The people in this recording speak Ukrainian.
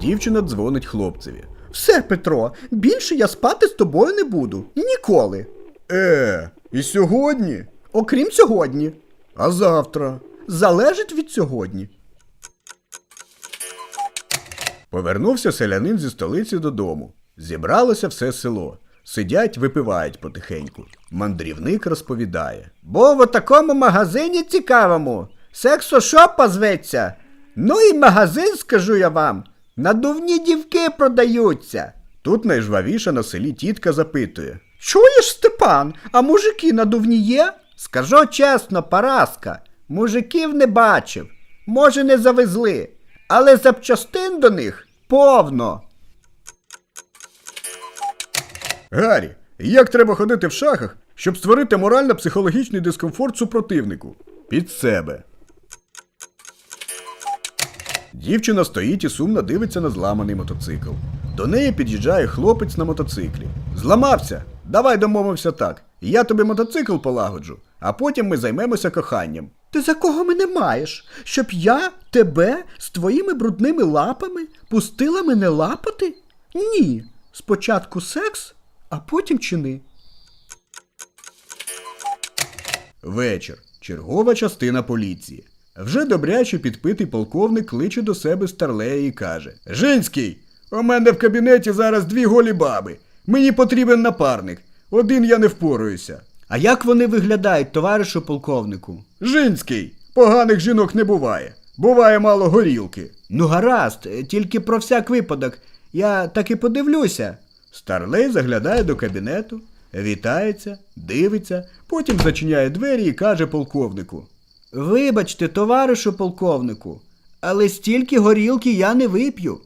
Дівчина дзвонить хлопцеві. Все, Петро, більше я спати з тобою не буду. Ніколи. Е, і сьогодні? Окрім сьогодні. А завтра? Залежить від сьогодні. Повернувся селянин зі столиці додому. Зібралося все село. Сидять, випивають потихеньку. Мандрівник розповідає. Бо в такому магазині цікавому сексошопа зветься. Ну і магазин, скажу я вам. Надувні дівки продаються. Тут найжвавіша на селі тітка запитує. Чуєш, Степан, а мужики надувні є? Скажу чесно, Параска, мужиків не бачив. Може, не завезли, але запчастин до них повно. Гаррі, як треба ходити в шахах, щоб створити морально-психологічний дискомфорт супротивнику? Під себе. Дівчина стоїть і сумно дивиться на зламаний мотоцикл. До неї під'їжджає хлопець на мотоциклі. Зламався. Давай домовимося так. Я тобі мотоцикл полагоджу, а потім ми займемося коханням. Ти за кого мене маєш? Щоб я тебе з твоїми брудними лапами пустила мене лапати? Ні. Спочатку секс, а потім чини. Вечір. Чергова частина поліції. Вже добряче підпитий полковник кличе до себе старлея і каже: Жинський, у мене в кабінеті зараз дві голі баби. Мені потрібен напарник. Один я не впораюся. А як вони виглядають, товаришу полковнику? Жинський, поганих жінок не буває. Буває мало горілки. Ну, гаразд, тільки про всяк випадок. Я так і подивлюся. Старлей заглядає до кабінету, вітається, дивиться, потім зачиняє двері і каже полковнику. Вибачте, товаришу полковнику, але стільки горілки я не вип'ю.